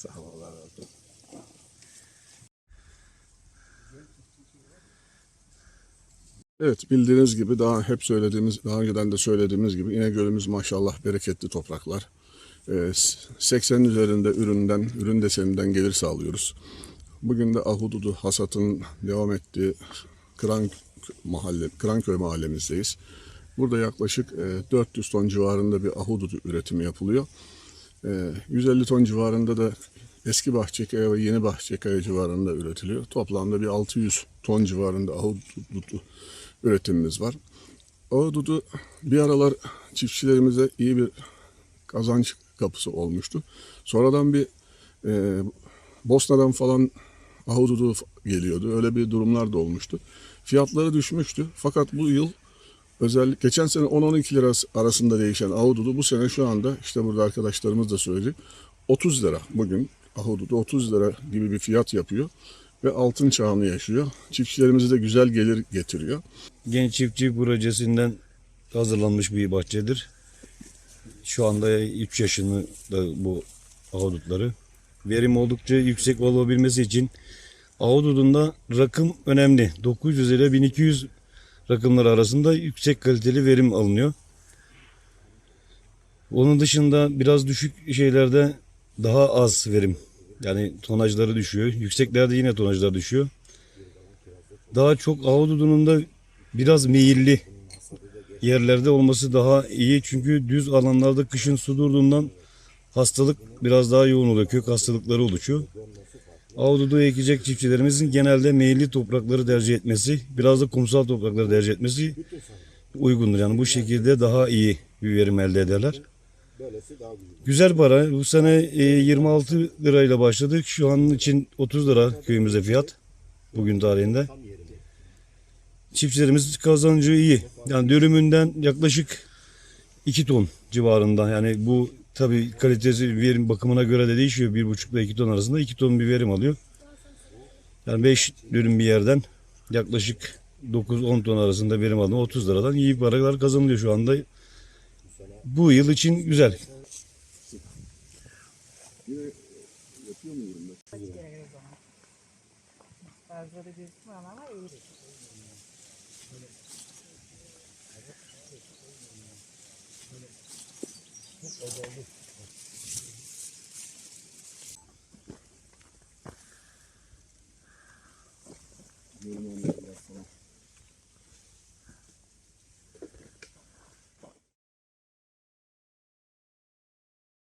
Sağ ol Allah razı olsun. Evet bildiğiniz gibi daha hep söylediğimiz, daha önceden de söylediğimiz gibi İnegöl'ümüz maşallah bereketli topraklar. Ee, 80'in üzerinde üründen, ürün deseninden gelir sağlıyoruz. Bugün de ahududu hasatın devam ettiği Kıran mahalle, Kıranköy mahallemizdeyiz. Burada yaklaşık e, 400 ton civarında bir ahududu üretimi yapılıyor. E, 150 ton civarında da eski Bahçekaya ve yeni Bahçekaya civarında üretiliyor. Toplamda bir 600 ton civarında ahududu üretimimiz var. Ahududu bir aralar çiftçilerimize iyi bir kazanç kapısı olmuştu. Sonradan bir e, Bosna'dan falan ahududu geliyordu. Öyle bir durumlar da olmuştu. Fiyatları düşmüştü. Fakat bu yıl özellikle geçen sene 10-12 lira arasında değişen ahududu bu sene şu anda işte burada arkadaşlarımız da söyledi 30 lira bugün ahududu 30 lira gibi bir fiyat yapıyor ve altın çağını yaşıyor. Çiftçilerimize de güzel gelir getiriyor. Genç Çiftçi projesinden hazırlanmış bir bahçedir. Şu anda 3 yaşında bu ahudutları. Verim oldukça yüksek olabilmesi için ahududunda rakım önemli. 900 ile 1200 rakımları arasında yüksek kaliteli verim alınıyor. Onun dışında biraz düşük şeylerde daha az verim. Yani tonajları düşüyor. Yükseklerde yine tonajlar düşüyor. Daha çok ahududunun da biraz meyilli yerlerde olması daha iyi. Çünkü düz alanlarda kışın su durduğundan hastalık biraz daha yoğun oluyor. Kök hastalıkları oluşuyor. Ahududu ekecek çiftçilerimizin genelde meyilli toprakları tercih etmesi, biraz da kumsal toprakları tercih etmesi uygundur. Yani bu şekilde daha iyi bir verim elde ederler. Güzel para. Bu sene e, 26 lirayla başladık. Şu an için 30 lira köyümüzde fiyat. Bugün tarihinde. Çiftçilerimiz kazancı iyi. Yani dönümünden yaklaşık 2 ton civarında. Yani bu tabi kalitesi verim bakımına göre de değişiyor. 1,5 ile 2 ton arasında 2 ton bir verim alıyor. Yani 5 dönüm bir yerden yaklaşık 9-10 ton arasında verim alıyor. 30 liradan iyi paralar kazanılıyor şu anda. Bu yıl için güzel. Fazla da gözükmüyor ama iyi. Thank you.